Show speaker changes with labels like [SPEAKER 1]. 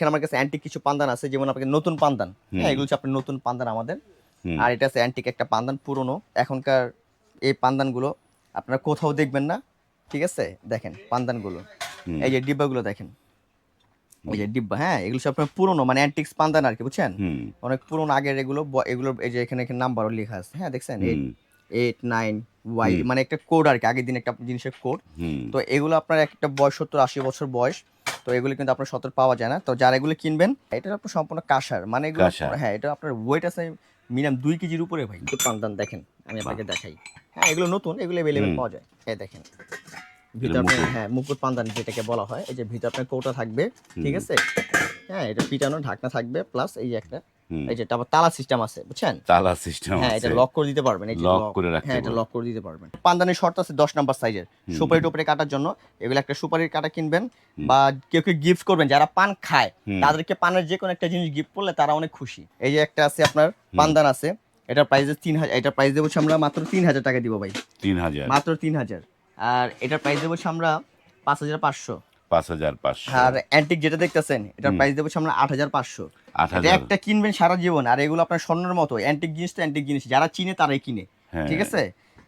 [SPEAKER 1] এখানে আমার কাছে অ্যান্টিক কিছু পান্দান আছে? যেমন আপনাকে নতুন পান্দান। হ্যাঁ এগুলো হচ্ছে আপনার নতুন পান্দান আমাদের। আর এটা আছে অ্যান্টিক একটা পান্দান পুরনো। এখনকার এই পান্দানগুলো আপনারা কোথাও দেখবেন না। ঠিক আছে? দেখেন পান্দানগুলো। এই যে ডিব্বাগুলো দেখেন। এই যে ডিব্বা হ্যাঁ এগুলো সব আপনার পুরনো মানে অ্যান্টিক্স পান্দান আর কি বুঝছেন? অনেক পুরনো আগের এগুলো এগুলো এই যে এখানে এখানে নাম্বারও লেখা আছে। হ্যাঁ দেখছেন? এইট নাইন ওয়াই মানে একটা কোড আর কি আগের দিন একটা জিনিসের কোড তো এগুলো আপনার একটা বয়স সত্তর আশি বছর বয়স। তো এগুলো কিন্তু আপনার সত্তর পাওয়া যায় না। তো যারা এগুলো কিনবেন এটা আপনার সম্পূর্ণ কাঁসার। মানে এগুলো হ্যাঁ এটা আপনার ওয়েট আছে মিনিমাম দুই কেজির উপরে ভাই। একটু পান্তান দেখেন আমি আপনাকে দেখাই। হ্যাঁ এগুলো নতুন এগুলো অ্যাভেলেবেল পাওয়া যায়। এই দেখেন। ভিতর আপনার হ্যাঁ মুকুট পান্দান যেটাকে বলা হয় এই যে ভিতর আপনার কৌটা থাকবে ঠিক আছে? হ্যাঁ এটা পিটানো ঢাকনা থাকবে প্লাস এই যে একটা। এই যে তারপর তালা সিস্টেম আছে বুঝছেন?
[SPEAKER 2] তালা সিস্টেম
[SPEAKER 1] হ্যাঁ এটা লক করে দিতে পারবেন এই যে
[SPEAKER 2] Lock
[SPEAKER 1] lock।
[SPEAKER 2] করে রাখতে
[SPEAKER 1] হ্যাঁ এটা লক করে দিতে পারবেন। পান্দানের শর্ট আছে দশ নাম্বার সাইজের সুপারি টুপারি কাটার জন্য এগুলো একটা সুপারির কাটা কিনবেন বা কেউ কেউ গিফট করবেন যারা পান খায়। তাদেরকে পানের যে কোনো একটা জিনিস গিফট করলে তারা অনেক খুশি। এই যে একটা আছে আপনার পান্দান আছে এটার প্রাইস তিন হাজার এটার প্রাইস দেবো আমরা মাত্র তিন হাজার টাকা দিব ভাই।
[SPEAKER 2] তিন হাজার।
[SPEAKER 1] মাত্র তিন হাজার। আর এটার প্রাইস দেবো আমরা পাঁচ হাজার পাঁচশো।
[SPEAKER 2] পাঁচ হাজার পাঁচশো।
[SPEAKER 1] আর অ্যান্টিক যেটা দেখতেছেন এটার প্রাইস দেবো আমরা আট হাজার পাঁচশো। একটা কিনবেন সারা জীবন আর এগুলো আপনার স্বর্ণের মতো অ্যান্টিক জিনিস তো অ্যান্টিক জিনিস যারা চিনে তারাই কিনে।
[SPEAKER 2] হ্যাঁ।
[SPEAKER 1] ঠিক আছে?